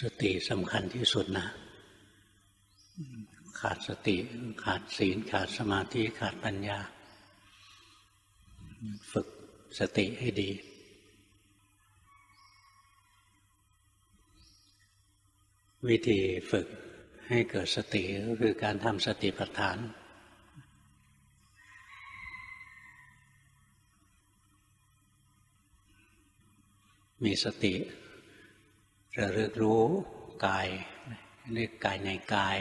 สติสำคัญที่สุดนะ ขาดสติขาดศีล ขาดสมาธิ ขาดปัญญา ฝึกสติให้ดี วิธีฝึกให้เกิดสติก็คือการทำสติปัฏฐาน มีสติ ระลึกรู้กายเรียกกายในกาย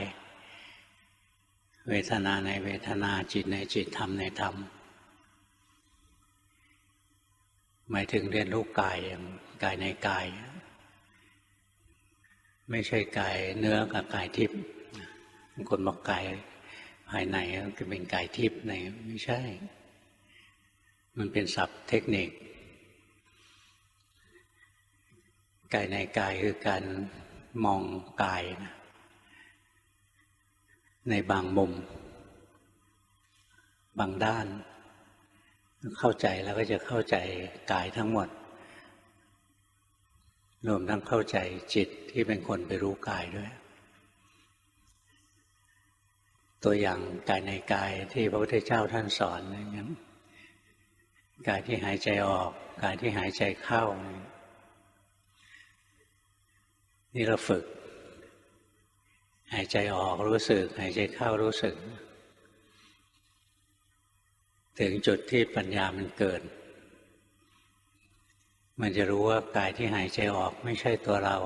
เวทนาในเวทนาจิตในจิตธรรมในธรรมหมายถึงเรียนรู้กายอย่างกายในกาย ไม่ใช่กายเนื้อกับกายทิพย์บางคนบอกกายภายในก็เป็นกายทิพย์ในไม่ใช่ มันเป็นศัพท์เทคนิค กายในกายคือการมองกายนะในบางมุม บางด้าน เข้าใจแล้วก็จะเข้าใจกายทั้งหมด รวมทั้งเข้าใจจิตที่เป็นคนไปรู้กายด้วย ตัวอย่างกายในกายที่พระพุทธเจ้าท่านสอนอย่างนั้นกายที่หายใจออก กายที่หายใจเข้า นี่เราฝึก หายใจออกรู้สึก หายใจเข้ารู้สึก ถึงจุดที่ปัญญามันเกิด มันจะรู้ว่ากายที่หายใจออกไม่ใช่ตัวเรา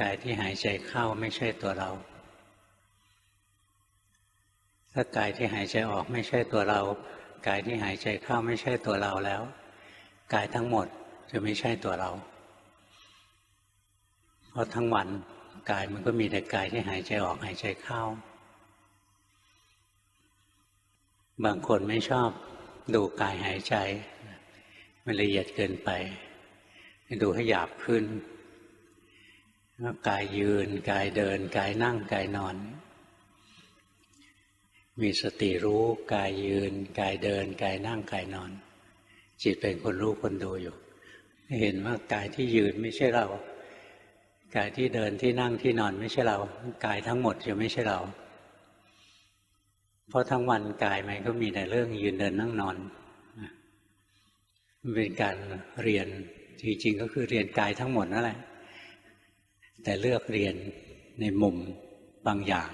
กายที่หายใจเข้าไม่ใช่ตัวเรา ถ้ากายที่หายใจออกไม่ใช่ตัวเรา กายที่หายใจเข้าไม่ใช่ตัวเราแล้ว กายทั้งหมดจะไม่ใช่ตัวเรา เพราะทั้งวันกายมันก็มีแต่กายที่หายใจออกหายใจเข้า บางคนไม่ชอบดูกายหายใจ มันละเอียดเกินไป ดูให้หยาบขึ้นกายยืน กายเดิน กายนั่งกายนอน มีสติรู้กายยืน กายเดิน กายนั่งกายนอน จิตเป็นคนรู้คนดูอยู่ เห็นว่ากายที่ยืนไม่ใช่เรา กายที่เดินที่นั่งที่นอนไม่ใช่เรา กายทั้งหมดจะไม่ใช่เรา เพราะทั้งวันกายมันก็มีแต่เรื่องยืนเดินนั่งนอนมันเป็นการเรียนจริงๆก็คือเรียนกายทั้งหมดนั่นแหละ แต่เลือกเรียนในมุมบางอย่าง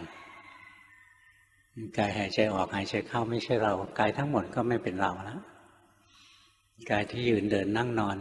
กายหายใจออกหายใจเข้าไม่ใช่เรา กายทั้งหมดก็ไม่เป็นเราแล้วกายที่ยืนเดินนั่งนอน